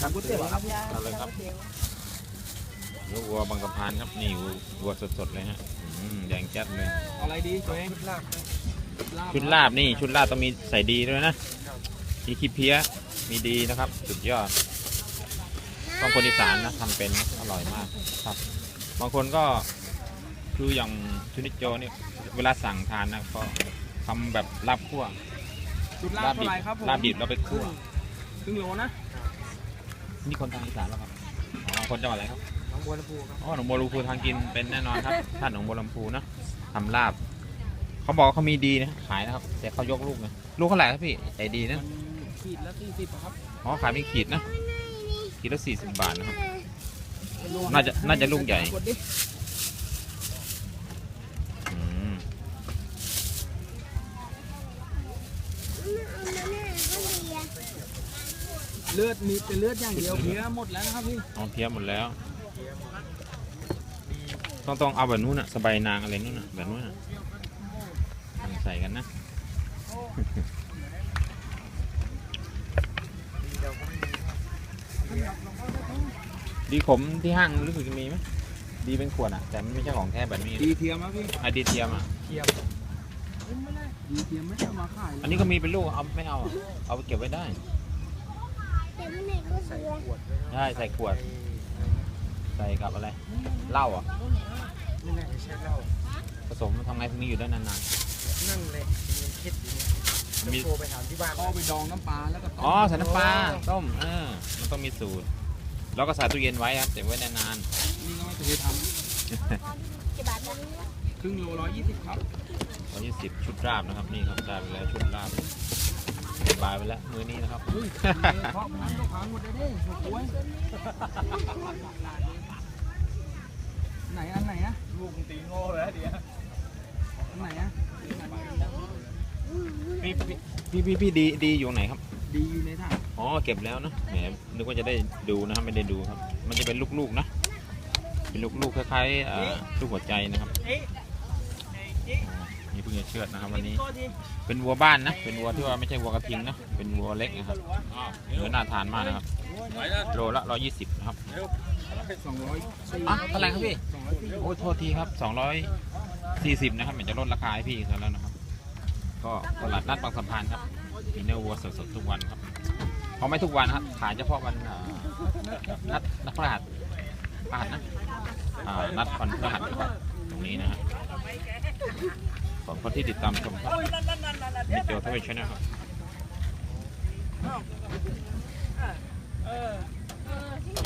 ทำก๋วยเตี๋ยวครับเอาเลยครับเนื้อวัวบางสะพานครับนี่วัวสดๆเลยฮะอืมแดงแจ๊ดเลยอะไรดีตัวเองลาบชุดลาบนี่ชุดลาบต้องมีใส่ดีด้วยนะมีขี้เพี้ยมีดีนะครับ สุดยอดต้องคนอีสานนะทำเป็นนะอร่อยมากครับ บางคนก็คืออย่างชุนิจโจเนี่ยเวลาสั่งทานนะก็ทำแบบลาบคั่วชุดลาบเท่าไหร่ครับผมลาบดิบเราไปคั่วครึ่งโลนะ นี่คนทางอีสานแล้วครับอ๋อคนจังหวัดอะไรครับ น้องบัวลำพูครับอ๋อหนองบัวลำพูทางกินเป็นแน่นอนครับ ท่านหนองบัวลำพูนะทำลาบ เขาบอกว่าเขามีดีนะ ขายนะครับ แต่เขายกลูกนะ ลูกเท่าไหร่ครับพี่ใจดีนะ มันขีดละสี่สิบครับอ๋อ ขายเป็นขีดนะ ขีดละสี่สิบบาทนะครับ น่าจะน่าจะลูกใหญ่ กดดิ เลือดมีเป็นเลือดอย่างเดียวเพี้ยหมดแล้วนะครับพี่เอาเพี้ยหมดแล้ว ต้องต้องเอาแบบนู้นอะสบายนางอะไรนู้นอะแบบนู้นอะทำใส่กันนะดีขมที่ห้างรู้สึกจะมีไหมดีเป็นขวดอะแต่มันไม่ใช่ของแท้แบบนี้ดีเทียมครับพี่อะดีเทียมอะเทียมดีเทียมไม่ได้เอามาขายอันนี้ก็มีเป็นลูกเอาไม่เอาอะเอาไปเก็บไว้ได้ ใส่ขวดได้ใส่ขวด ใส่กับอะไรเหล้าอะนี่แหละใช่เหล้าผสมทำไงถึงนี้อยู่ได้นานนั่นเลยมันคิดอยู่เนี่ยๆมีโทรไปถามที่บ้านก็ไปดองน้ำปลาแล้วก็ต้มอ๋อใส่น้ำปลาต้มเออมันต้องมีสูตร แล้วก็ใส่ตู้เย็นไว้ครับเก็บไว้นานนี่ก็ไม่เคยทำครึ่งโลร้อยยี่สิบครับๆวันที่สิบชุดราบนะครับนี่ครับได้ไปแล้วชุดราบส บายไปแล้วมื้อนี้นะครับเฮ้ยเพราะมันลูกค้าหมดเลยเด้หัวกล้วยไหนอันไหนอะลูกตีโง่แล้วเดี๋ยวอันไหนอะพี่พี่พี่พี่ดีดีอยู่ไหนครับ ดีอยู่ในถังอ๋อเก็บแล้วนะแหมนึกว่าจะได้ดูนะครับไม่ได้ดูครับ มันจะเป็นลูกๆนะ เป็นลูกๆคล้ายๆเอ่อลูกหัวใจนะครับ นี่เพิ่งจะเชือดนะครับวันนี้ เป็นวัวบ้านนะ เป็นวัวที่ว่าไม่ใช่วัวกระทิงนะ เป็นวัวเล็กนะครับเนื้อน่าทานมากนะครับ โลละร้อยยี่สิบนะครับสองร้อยสี่อะเท่าไหร่ครับพี่สองร้อยสี่โอ้ยโทษทีครับสองร้อยสี่สิบนะครับเหมือนจะลดราคาให้พี่กันแล้วนะครับ ก็ตลาดนัดบางสะพานครับ มีเนื้อวัวสดๆทุกวันครับเขาไม่ทุกวันนะครับ ขายเฉพาะวันเอ่อนัดนัดพฤหัสพฤหัสนะอ่านัดวันพฤหัสครับตรงนี้นะฮะ ขอบคุณที่ติดตามชมครับมีเตอร์ทวีชนะครับ